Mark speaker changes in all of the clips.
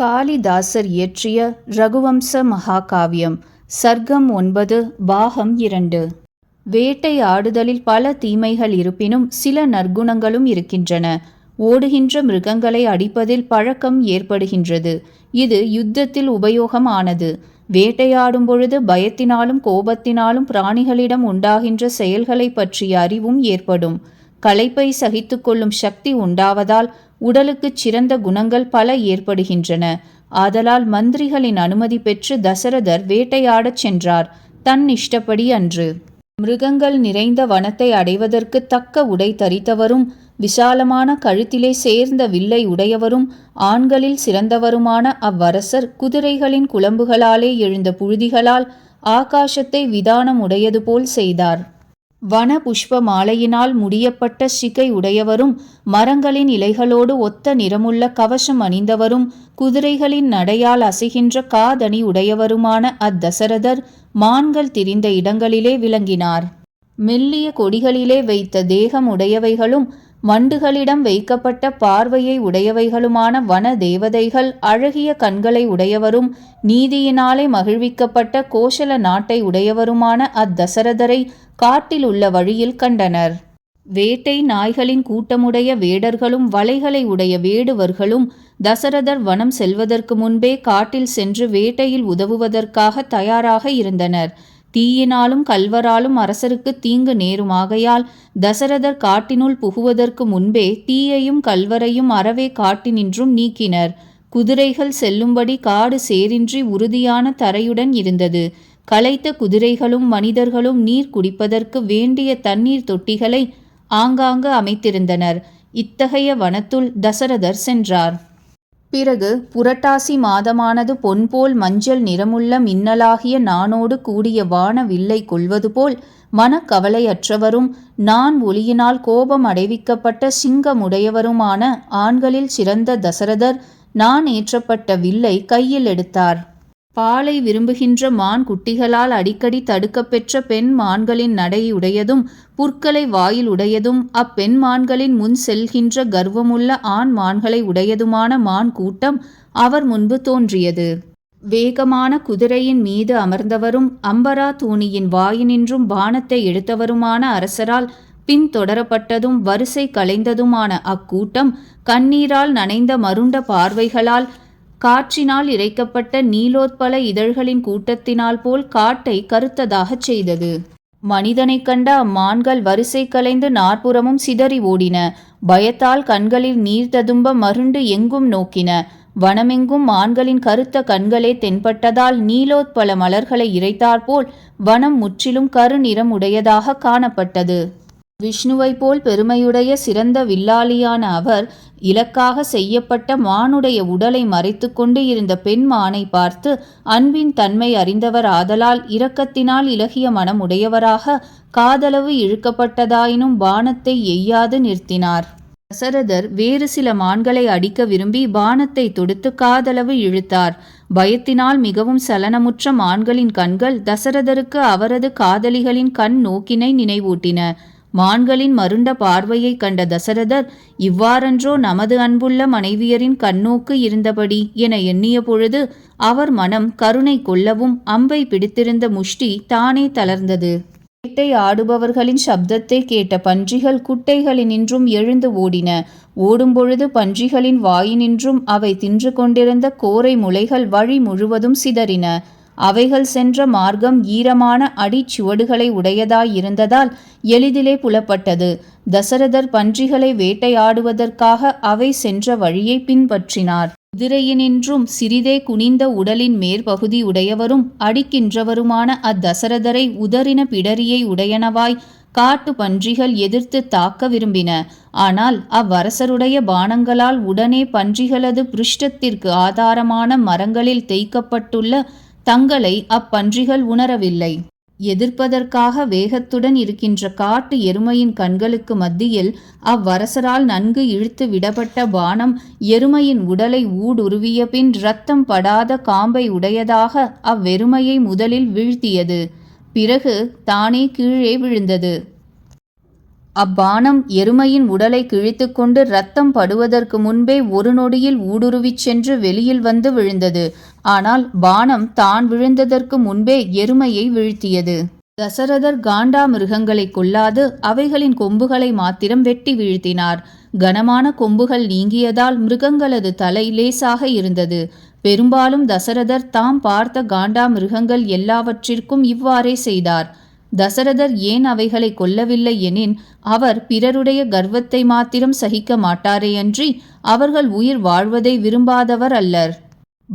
Speaker 1: காளிதாசர் இயற்றிய ரகுவம்ச மகாகாவியம் சர்க்கம் ஒன்பது பாகம் இரண்டு. வேட்டையாடுதலில் பல தீமைகள் இருப்பினும் சில நற்குணங்களும் இருக்கின்றன. ஓடுகின்ற மிருகங்களை அடிப்பதில் பழக்கம் ஏற்படுகின்றது. இது யுத்தத்தில் உபயோகம் ஆனது வேட்டையாடும் பொழுது பயத்தினாலும் கோபத்தினாலும் பிராணிகளிடம் உண்டாகின்ற செயல்களை பற்றிய அறிவும் ஏற்படும். களைப்பை சகித்து கொள்ளும் சக்தி உண்டாவதால் உடலுக்குச் சிறந்த குணங்கள் பல ஏற்படுகின்றன. ஆதலால் மந்திரிகளின் அனுமதி பெற்று தசரதர் வேட்டையாடச் சென்றார். தன் இஷ்டப்படி அன்று. மிருகங்கள் நிறைந்த வனத்தை அடைவதற்கு தக்க உடை தரித்தவரும் விசாலமான கழுத்திலே சேர்ந்த வில்லை உடையவரும் ஆண்களில் சிறந்தவருமான அவ்வரசர் குதிரைகளின் குளம்புகளாலே எழுந்த புழுதிகளால் ஆகாசத்தை விதானம் உடையது போல் செய்தார். வன புஷ்ப மாலையினால் முடியப்பட்ட சிகை உடையவரும் மரங்களின் இலைகளோடு ஒத்த நிறமுள்ள கவசம் அணிந்தவரும் குதிரைகளின் நடையால் அசைகின்ற காதணி உடையவருமான அத்தசரதர் மான்கள் திரிந்த இடங்களிலே விளங்கினார். மெல்லிய கொடிகளிலே வைத்த தேகம் உடையவைகளும் மண்டுகளிடம் வைக்கப்பட்ட பார்வையை உடையவைகளுமான வன தேவதைகள் அழகிய கண்களை உடையவரும் நீதியினாலே மகிழ்விக்கப்பட்ட கோஷல நாட்டை உடையவருமான அத்தசரதரை காட்டில் உள்ள வழியில் கண்டனர். வேட்டை நாய்களின் கூட்டமுடைய வேடர்களும் வலைகளை உடைய வேடுவர்களும் தசரதர் வனம் செல்வதற்கு முன்பே காட்டில் சென்று வேட்டையில் உதவுவதற்காக தயாராக இருந்தனர். தீயினாலும் கல்வராலும் அரசருக்கு தீங்கு நேருமாகையால் தசரதர் காட்டினுள் புகுவதற்கு முன்பே தீயையும் கல்வரையும் அறவே காட்டினின்றும் நீக்கினர். குதிரைகள் செல்லும்படி காடு சேரின்றி உறுதியான தரையுடன் இருந்தது. களைத்த குதிரைகளும் மனிதர்களும் நீர் குடிப்பதற்கு வேண்டிய தண்ணீர் தொட்டிகளை ஆங்காங்கு அமைத்திருந்தனர். இத்தகைய வனத்துள் தசரதர் சென்றார். பிறகு புரட்டாசி மாதமானது பொன்போல் மஞ்சள் நிறமுள்ள மின்னலாகிய நானோடு கூடிய வான வில்லை கொள்வது போல் மனக்கவலையற்றவரும் நான் ஒளியினால் கோபம் அடைவிக்கப்பட்ட சிங்கமுடையவருமான ஆண்களில் சிறந்த தசரதர் நான் ஏற்றப்பட்ட வில்லை கையில் எடுத்தார். பாலை விரும்புகின்ற மான் குட்டிகளால் அடிக்கடி தடுக்கப்பெற்ற பெண் மான்களின் நடையுடையதும் புற்களை வாயில் உடையதும் அப்பெண் மான்களின் முன் செல்கின்ற கர்வமுள்ள ஆண் மான்களை உடையதுமான மான் கூட்டம் அவர் முன்பு தோன்றியது. வேகமான குதிரையின் மீது அமர்ந்தவரும் அம்பரா தூணியின் வாயினின்றும் பானத்தை எடுத்தவருமான அரசரால் பின்தொடரப்பட்டதும் வரிசை கலைந்ததுமான அக்கூட்டம் கண்ணீரால் நனைந்த மருண்ட பார்வைகளால் காற்றினால் இறைக்கப்பட்ட நீலோத்பல இதழ்களின் கூட்டத்தினால் போல் காட்டை கருத்ததாகச் செய்தது. மனிதனைக் கண்ட அம்மான்கள் வரிசை கலைந்து நாற்புறமும் சிதறி ஓடின. பயத்தால் கண்களில் நீர் ததும்ப மருண்டு எங்கும் நோக்கின. வனமெங்கும் மான்களின் கருத்த கண்களே தென்பட்டதால் நீலோத்பல மலர்களை இறைத்தாற்போல் வனம் முற்றிலும் கருநிறம் உடையதாக காணப்பட்டது. விஷ்ணுவைப் போல் பெருமையுடைய சிறந்த வில்லாளியான அவர் இலக்காக செய்யப்பட்ட மானுடைய உடலை மறைத்து கொண்டு இருந்த பெண் மானை பார்த்து அன்பின் தன்மை அறிந்தவர் ஆதலால் இரக்கத்தினால் இலகிய மனம் உடையவராக காதளவு இழுக்கப்பட்டதாயினும் பானத்தை எய்யாது நிறுத்தினார். தசரதர் வேறு சில மான்களை அடிக்க விரும்பி பானத்தை தொடுத்து காதளவு இழுத்தார். பயத்தினால் மிகவும் சலனமுற்ற மான்களின் கண்கள் தசரதருக்கு அவரது காதலிகளின் கண் நோக்கினை நினைவூட்டின. மான்களின் மருண்ட பார்வையைக் கண்ட தசரதர் இவ்வாறன்றோ நமது அன்புள்ள மனைவியரின் கண்ணோக்கு இருந்தபடி என எண்ணிய பொழுது அவர் மனம் கருணை கொள்ளவும் அம்பை பிடித்திருந்த முஷ்டி தானே தளர்ந்தது. வேட்டை ஆடுபவர்களின் சப்தத்தை கேட்ட பன்றிகள் குட்டைகளினின்றும் எழுந்து ஓடின. ஓடும்பொழுது பன்றிகளின் வாயினின்றும் அவை தின்று கொண்டிருந்த கோரை முளைகள் வழி முழுவதும் சிதறின. அவைகள் சென்ற மார்க்கம் ஈரமான அடிச்சுவடுகளை உடையதாயிருந்ததால் எளிதிலே புலப்பட்டது. தசரதர் பன்றிகளை வேட்டையாடுவதற்காக அவை சென்ற வழியை பின்பற்றினார். குதிரையினின்றும் சிறிதே குனிந்த உடலின் மேற்பகுதி உடையவரும் அடிக்கின்றவருமான அத்தசரதரை உதறின பிடரியை உடையனவாய் காட்டு பன்றிகள் எதிர்த்து தாக்க விரும்பின. ஆனால் அவ்வரசருடைய பானங்களால் உடனே பன்றிகளது பிருஷ்டத்திற்கு ஆதாரமான மரங்களில் தேய்க்கப்பட்டுள்ள தங்களை அப்பன்றிகள் உணரவில்லை. எதிர்ப்பதற்காக வேகத்துடன் இருக்கின்ற காட்டு எருமையின் கண்களுக்கு மத்தியில் அவ்வரசரால் நன்கு இழுத்து விடப்பட்ட பானம் எருமையின் உடலை ஊடுருவிய பின் இரத்தம் படாத காம்பை உடையதாக அவ்வெருமையை முதலில் வீழ்த்தியது. பிறகு தானே கீழே விழுந்தது. அப்பானம் எருமையின் உடலை கிழித்துக்கொண்டு ரத்தம் படுவதற்கு முன்பே ஒரு நொடியில் ஊடுருவிச் சென்று வெளியில் வந்து விழுந்தது. ஆனால் பானம் தான் விழுந்ததற்கு முன்பே எருமையை வீழ்த்தியது. தசரதர் காண்டா மிருகங்களை கொல்லாது அவைகளின் கொம்புகளை மாத்திரம் வெட்டி வீழ்த்தினார். கனமான கொம்புகள் நீங்கியதால் மிருகங்களது தலை லேசாக இருந்தது. பெரும்பாலும் தசரதர் தாம் பார்த்த காண்டா மிருகங்கள் எல்லாவற்றிற்கும் இவ்வாறே செய்தார். தசரதர் ஏன் அவைகளை கொல்லவில்லை எனின் அவர் பிறருடைய கர்வத்தை மாத்திரம் சகிக்க மாட்டாரேயன்றி அவர்கள் உயிர் வாழ்வதை விரும்பாதவர் அல்லர்.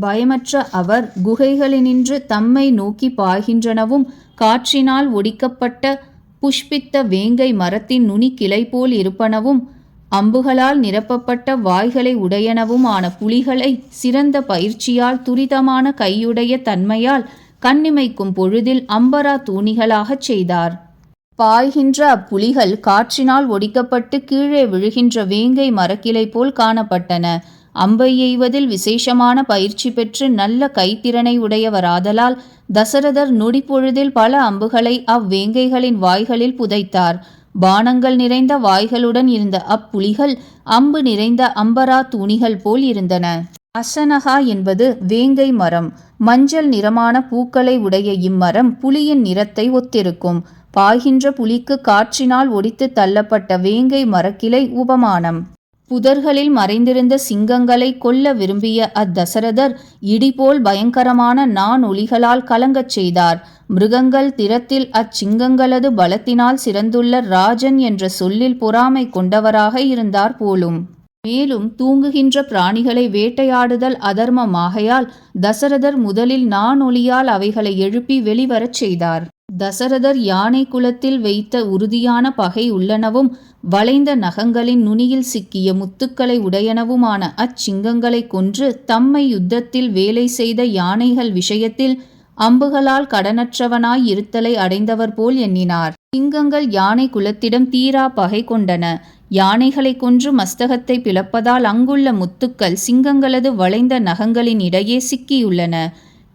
Speaker 1: பயமற்ற அவர் குகைகளினின்று தம்மை நோக்கி பாய்கின்றனவும் காற்றினால் ஒடிக்கப்பட்ட புஷ்பித்த வேங்கை மரத்தின் நுனி கிளை போல் இருப்பனவும் அம்புகளால் நிரப்பப்பட்ட வாய்களை உடையனவும் ஆன புலிகளை சிறந்த பயிற்சியால் துரிதமான கையுடைய தன்மையால் கண்ணிமைக்கும் பொழுதில் அம்பரா தூணிகளாகச் செய்தார். பாய்கின்ற அப்புலிகள் காற்றினால் ஒடிக்கப்பட்டு கீழே விழுகின்ற வேங்கை மரக்கிளை போல் காணப்பட்டன. அம்பை எய்வதில் விசேஷமான பயிற்சி பெற்று நல்ல கைத்திறனை உடையவராதலால் தசரதர் நொடிப்பொழுதில் பல அம்புகளை அவ்வேங்கைகளின் வாய்களில் புதைத்தார். பானங்கள் நிறைந்த வாய்களுடன் இருந்த அப்புலிகள் அம்பு நிறைந்த அம்பரா தூணிகள் போல் இருந்தன. அசனகா என்பது வேங்கை மரம். மஞ்சள் நிறமான பூக்களை உடைய இம்மரம் புலியின் நிறத்தை ஒத்திருக்கும். பாய்கின்ற புலிக்கு காற்றினால் ஒடித்து தள்ளப்பட்ட வேங்கை மரக்கிளை உபமானம். புதர்களில் மறைந்திருந்த சிங்கங்களை கொல்ல விரும்பிய அத்தசரதர் இடிபோல் பயங்கரமான நான் ஒளிகளால் கலங்கச் செய்தார். மிருகங்கள் திறத்தில் அச்சிங்கங்களது பலத்தினால் சிறந்துள்ள ராஜன் என்ற சொல்லில் பொறாமை கொண்டவராக இருந்தார் போலும். மேலும் தூங்குகின்ற பிராணிகளை வேட்டையாடுதல் அதர்மமாகையால் தசரதர் முதலில் நானொலியால் அவைகளை எழுப்பி வெளிவரச் செய்தார். தசரதர் யானை குலத்தில் வைத்த உறுதியான பகை உள்ளனவும் வளைந்த நகங்களின் நுனியில் சிக்கிய முத்துக்களை உடையனவுமான அச்சிங்கங்களை கொன்று தம்மை யுத்தத்தில் வேலை செய்த யானைகள் விஷயத்தில் அம்புகளால் கடனற்றவனாய் இருத்தலை அடைந்தவர் போல் எண்ணினார். சிங்கங்கள் யானை குலத்திடம் தீரா பகை கொண்டன. யானைகளை கொன்று மஸ்தகத்தை பிளப்பதால் அங்குள்ள முத்துக்கள் சிங்கங்களது வளைந்த நகங்களின் இடையே சிக்கியுள்ளன.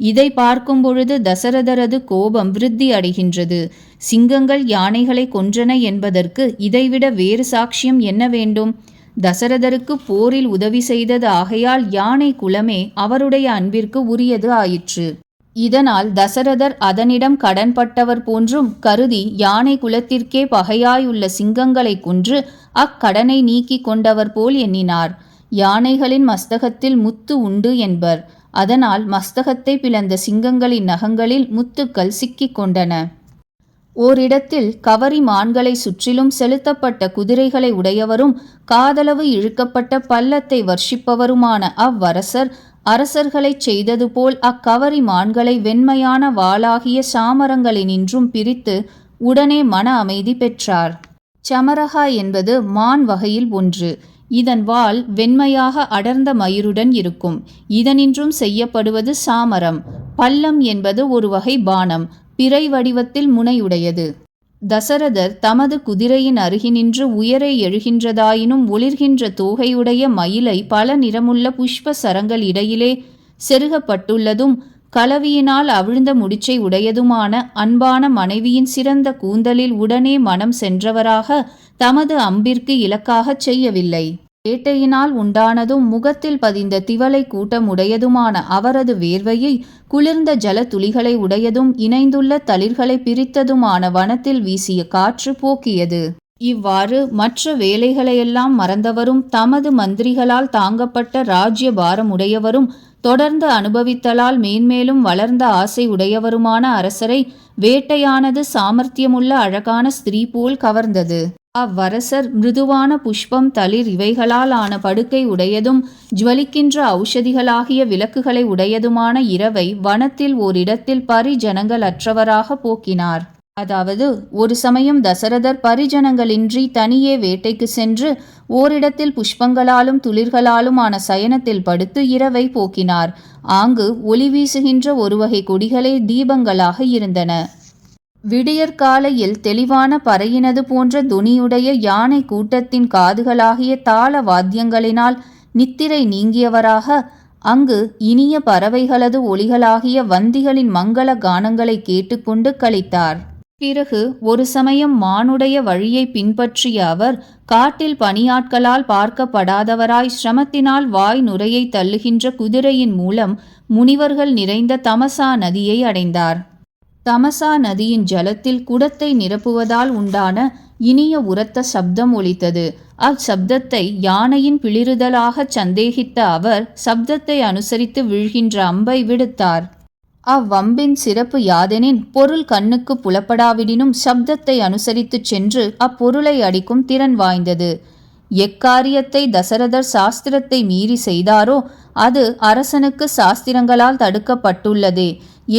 Speaker 1: இதை பார்க்கும் பொழுது தசரதரது கோபம் விருத்தி அடைகின்றது. சிங்கங்கள் யானைகளை கொன்றன என்பதற்கு இதைவிட வேறு சாட்சியம் என்ன வேண்டும்? தசரதருக்கு போரில் உதவி செய்தது ஆகையால் யானை குலமே அவருடைய அன்பிற்கு உரியது ஆயிற்று. இதனால் தசரதர் அதனிடம் கடன்பட்டவர் போன்றும் கருதி யானை குலத்திற்கே பகையாயுள்ள சிங்கங்களை கொன்று அக்கடனை நீக்கி கொண்டவர் போல் எண்ணினார். யானைகளின் மஸ்தகத்தில் முத்து உண்டு என்பர். அதனால் மஸ்தகத்தை பிளந்த சிங்கங்களின் நகங்களில் முத்துக்கள் சிக்கிக் கொண்டன. ஓரிடத்தில் கவரி மான்களை சுற்றிலும் செலுத்தப்பட்ட குதிரைகளை உடையவரும் காதளவு இழுக்கப்பட்ட பள்ளத்தை வர்ஷிப்பவருமான அவ்வரசர் அரசர்களைச் செய்தது போல் அக்கவரி மான்களை வெண்மையான வாளாகிய சாமரங்களினின்றும் பிரித்து உடனே மன அமைதி பெற்றார். சமரகா என்பது மான் வகையில் ஒன்று. இதன் வால் வெண்மையாக அடர்ந்த மயிருடன் இருக்கும். இதனின்றும் செய்யப்படுவது சாமரம். பல்லம் என்பது ஒரு வகை பானம். பிறை வடிவத்தில் முனையுடையது. தசரதர் தமது குதிரையின் அருகினின்று உயரே எழுகின்றதாயினும் ஒளிர்கின்ற தோகையுடைய மயிலை பல நிறமுள்ள புஷ்ப சரங்கள் இடையிலே செருகப்பட்டுள்ளதும் கலவியினால் அவிழ்ந்த முடிச்சை உடையதுமான அன்பான மனைவியின் சிறந்த கூந்தலில் உடனே மனம் சென்றவராக தமது அம்பிற்கு இலக்காகச் செய்யவில்லை. வேட்டையினால் உண்டானதும் முகத்தில் பதிந்த திவலை கூட்டம் உடையதுமான அவரது வேர்வையை குளிர்ந்த ஜல துளிகளை உடையதும் இணைந்துள்ள தளிர்களை பிரித்ததுமான வனத்தில் வீசிய காற்று போக்கியது. இவ்வாறு மற்ற வேலைகளையெல்லாம் மறந்தவரும் தமது மந்திரிகளால் தாங்கப்பட்ட ராஜ்ய பாரமுடையவரும் தொடர்ந்து அனுபவித்தலால் மேன்மேலும் வளர்ந்த ஆசை உடையவருமான அரசரை வேட்டையானது சாமர்த்தியமுள்ள அழகான ஸ்திரீ போல் கவர்ந்தது. அவ்வரசர் மிருதுவான புஷ்பம் தளிர் இவைகளால் ஆன படுக்கை உடையதும் ஜுவலிக்கின்ற ஔஷதிகளாகிய விளக்குகளை உடையதுமான இரவை வனத்தில் ஓரிடத்தில் பரிஜனங்கள் அற்றவராக போக்கினார். அதாவது ஒரு சமயம் தசரதர் பரிஜனங்களின்றி தனியே வேட்டைக்கு சென்று ஓரிடத்தில் புஷ்பங்களாலும் துளிர்களாலும் ஆன சயனத்தில் படுத்து இரவை போக்கினார். ஆங்கு ஒளி வீசுகின்ற ஒருவகை கொடிகளே தீபங்களாக இருந்தன. விடியற்காலையில் தெளிவான பறையினது போன்ற துணியுடைய யானை கூட்டத்தின் காதுகளாகிய தாள வாத்தியங்களினால் நித்திரை நீங்கியவராக அங்கு இனிய பறவைகளது ஒளிகளாகிய வந்திகளின் மங்கள கானங்களை கேட்டுக்கொண்டு கழித்தார். பிறகு ஒரு சமயம் மானுடைய வழியை பின்பற்றிய அவர் காட்டில் பணியாட்களால் பார்க்கப்படாதவராய் சிரமத்தினால் வாய் நுரையை தள்ளுகின்ற குதிரையின் மூலம் முனிவர்கள் நிறைந்த தமசா நதியை அடைந்தார். தமசா நதியின் ஜலத்தில் குடத்தை நிரப்புவதால் உண்டான இனிய உரத்த சப்தம் ஒலித்தது. அச்சப்தத்தை யானையின் பிளிறுதலாக சந்தேகித்த அவர் சப்தத்தை அனுசரித்து வீழ்கின்ற அம்பை விடுத்தார். அவ்வம்பின் சிறப்பு யாதெனின் பொருள் கண்ணுக்கு புலப்படாவிடினும் சப்தத்தை அனுசரித்துச் சென்று அப்பொருளை அடிக்கும் திறன் வாய்ந்தது. எக்காரியத்தை தசரதர் சாஸ்திரத்தை மீறி செய்தாரோ அது அரசனுக்கு சாஸ்திரங்களால் தடுக்கப்பட்டுள்ளதே.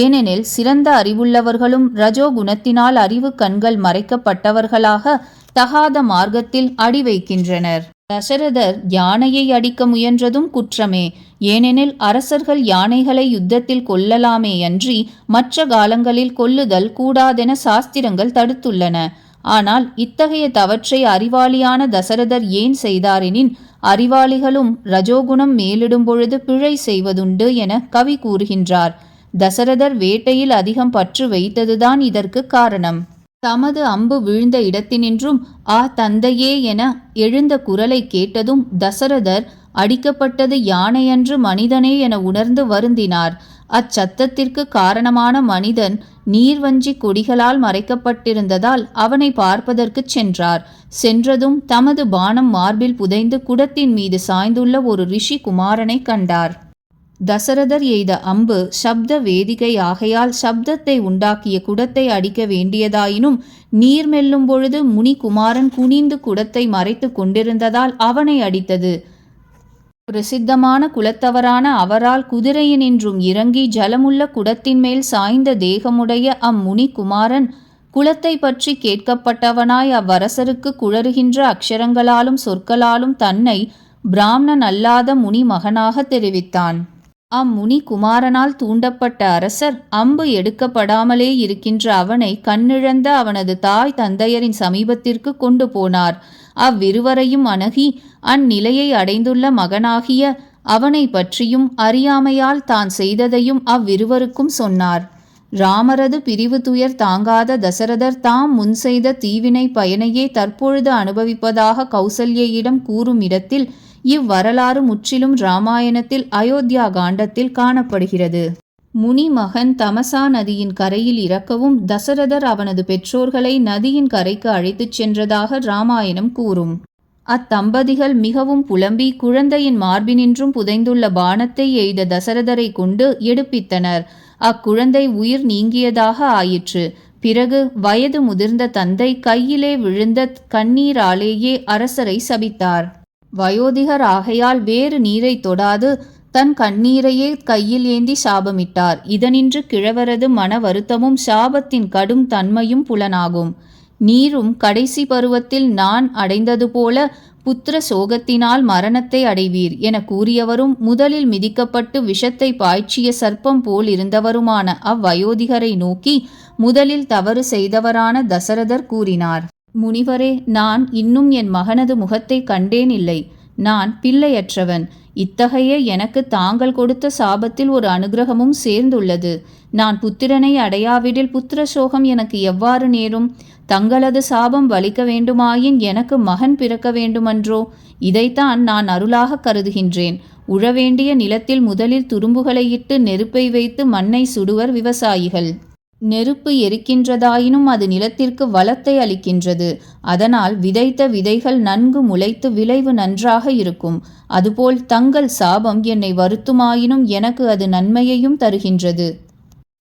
Speaker 1: ஏனெனில் சிறந்த அறிவுள்ளவர்களும் ரஜோ குணத்தினால் அறிவு கண்கள் மறைக்கப்பட்டவர்களாக தகாத மார்க்கத்தில் அடி வைக்கின்றனர் தசரதர் யானையை அடிக்க முயன்றதும் குற்றமே. ஏனெனில் அரசர்கள் யானைகளை யுத்தத்தில் கொல்லலாமே அன்றி மற்ற காலங்களில் கொல்லுதல் கூடாதென சாஸ்திரங்கள் தடுத்துள்ளன. ஆனால் இத்தகைய தவற்றை அறிவாளியான தசரதர் ஏன் செய்தாரெனின் அறிவாளிகளும் ரஜோகுணம் மேலிடும் பொழுது பிழை செய்வதுண்டு என கவி கூறுகின்றார். தசரதர் வேட்டையில் அதிகம் பற்று வைத்ததுதான் இதற்கு காரணம். தமது அம்பு விழுந்த இடத்தினின்றும் ஆ தந்தையே என எழுந்த குரலை கேட்டதும் தசரதர் அடிக்கப்பட்டது யானையன்று மனிதனே என உணர்ந்து வருந்தினார். அச்சத்தத்திற்கு காரணமான மனிதன் நீர்வஞ்சி கொடிகளால் மறைக்கப்பட்டிருந்ததால் அவனை பார்ப்பதற்குச் சென்றார். சென்றதும் தமது பானம் மார்பில் புதைந்து குடத்தின் மீது சாய்ந்துள்ள ஒரு ரிஷி குமாரனை கண்டார். தசரதர் எய்த அம்பு சப்த வேதிகை ஆகையால் சப்தத்தை உண்டாக்கிய குடத்தை அடிக்க வேண்டியதாயினும் நீர் மெல்லும் பொழுது முனிகுமாரன் குனிந்து குடத்தை மறைத்து கொண்டிருந்ததால் அவனை அடித்தது. பிரசித்தமான குலத்தவரான அவரால் குதிரையினின்றும் இறங்கி ஜலமுள்ள குடத்தின் மேல் சாய்ந்த தேகமுடைய அம்முனி குமாரன் குலத்தை பற்றி கேட்கப்பட்டவனாய் அவ்வரசருக்கு குழறுகின்ற அக்ஷரங்களாலும் சொற்களாலும் தன்னை பிராமணன் அல்லாத முனி மகனாக தெரிவித்தான். அம்முனி குமாரனால் தூண்டப்பட்ட அரசர் அம்பு எடுக்கப்படாமலே இருக்கின்ற அவனை கண்ணிழந்த அவனது தாய் தந்தையரின் சமீபத்திற்கு கொண்டு போனார். அவ்விருவரையும் அணுகி அந்நிலையை அடைந்துள்ள மகனாகிய அவனை பற்றியும் அறியாமையால் தான் செய்ததையும் அவ்விருவருக்கும் சொன்னார். ராமரது பிரிவு துயர் தாங்காத தசரதர் தாம் முன் செய்த தீவினை பயனையே தற்பொழுது அனுபவிப்பதாக கௌசல்யிடம் கூறும் இடத்தில் இவ்வரலாறு முற்றிலும் இராமாயணத்தில் அயோத்தியா காண்டத்தில் காணப்படுகிறது. முனி மகன் தமசா நதியின் கரையில் இறக்கவும் தசரதர் அவனது பெற்றோர்களை நதியின் கரைக்கு அழைத்துச் சென்றதாக இராமாயணம் கூறும். அத்தம்பதிகள் மிகவும் புலம்பி குழந்தையின் மார்பினின்றும் புதைந்துள்ள பானத்தை எய்த தசரதரை கொண்டு எடுப்பித்தனர். அக்குழந்தை உயிர் நீங்கியதாக ஆயிற்று. பிறகு வயது முதிர்ந்த தந்தை கையிலே விழுந்த கண்ணீராலேயே அரசரை சபித்தார். வயோதிகர் ஆகையால் வேறு நீரை தொடாது தன் கண்ணீரையே கையில் ஏந்தி சாபமிட்டார். இதனின்று கிழவரது மன வருத்தமும் சாபத்தின் கடும் தன்மையும் புலனாகும். நீரும் கடைசி பருவத்தில் நான் அடைந்தது போல புத்திர சோகத்தினால் மரணத்தை அடைவீர் என கூறியவரும் முதலில் மிதிக்கப்பட்டு விஷத்தை பாய்ச்சிய சர்ப்பம் போல் இருந்தவருமான அவ்வயோதிகரை நோக்கி முதலில் தவறு செய்தவரான தசரதர் கூறினார். முனிவரே நான் இன்னும் என் மகனது முகத்தை கண்டேன் இல்லை. நான் பிள்ளையற்றவன். இத்தகைய எனக்கு தாங்கள் கொடுத்த சாபத்தில் ஒரு அனுகிரகமும் சேர்ந்துள்ளது. நான் புத்திரனை அடையாவிடில் புத்திர சோகம் எனக்கு எவ்வாறு நேரும்? தங்களது சாபம் வலிக்க வேண்டுமாயின் எனக்கு மகன் பிறக்க வேண்டுமன்றோ? இதைத்தான் நான் அருளாக கருதுகின்றேன். உழவேண்டிய நிலத்தில் முதலில் துரும்புகளை இட்டு நெருப்பை வைத்து மண்ணை சுடுவர் விவசாயிகள். நெருப்பு எரிக்கின்றதாயினும் அது நிலத்திற்கு வளத்தை அளிக்கின்றது. அதனால் விதைத்த விதைகள் நன்கு முளைத்து விளைவு நன்றாக இருக்கும். அதுபோல் தங்கள் சாபம் என்னை வருத்துமாயினும் எனக்கு அது நன்மையையும் தருகின்றது.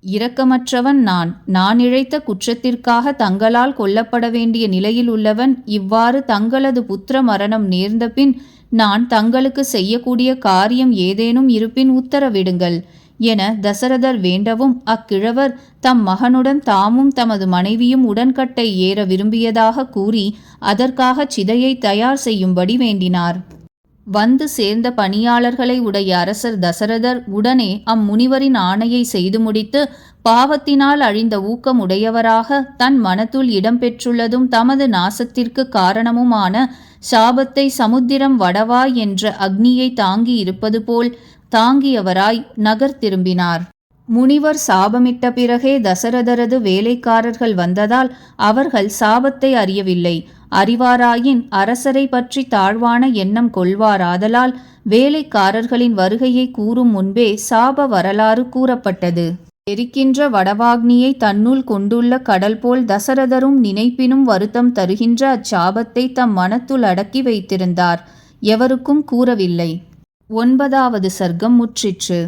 Speaker 1: இரக்கமற்றவன் நான். நான் இழைத்த குற்றத்திற்காக தங்களால் கொல்லப்பட வேண்டிய நிலையில் உள்ளவன் இவ்வாறு தங்களது புத்திர மரணம் நேர்ந்த பின் நான் தங்களுக்கு செய்யக்கூடிய காரியம் ஏதேனும் இருப்பின் உத்தரவிடுங்கள் என தசரதர் வேண்டவும் அக்கிழவர் தம் மகனுடன் தாமும் தமது மனைவியும் உடன்கட்டை ஏற விரும்பியதாக கூறி அதற்காக சிதையை தயார் செய்யும்படி வேண்டினார். வந்து சேர்ந்த பணியாளர்களை உடைய அரசர் தசரதர் உடனே அம்முனிவரின் ஆணையை செய்து முடித்து பாவத்தினால் அழிந்த ஊக்கம் உடையவராக தன் மனத்துள் இடம்பெற்றுள்ளதும் தமது நாசத்திற்கு காரணமுமான சாபத்தை சமுத்திரம் வடவாய் என்ற அக்னியை தாங்கி இருப்பது போல் தாங்கியவராய் நகர் திரும்பினார். முனிவர் சாபமிட்ட பிறகே தசரதரது வேலைக்காரர்கள் வந்ததால் அவர்கள் சாபத்தை அறியவில்லை. அறிவாராயின் அரசரை பற்றி தாழ்வான எண்ணம் கொள்வாராதலால் வேலைக்காரர்களின் வருகையை கூறும் முன்பே சாப வரலாறு கூறப்பட்டது. எரிக்கின்ற வடவாக்னியை தன்னுள் கொண்டுள்ள கடல் போல் தசரதரும் நினைப்பினும் வருத்தம் தருகின்ற அச்சாபத்தை தம் மனத்துள் அடக்கி வைத்திருந்தார். எவருக்கும் கூறவில்லை. ஒன்பதாவது சர்க்கம் முற்றிற்று.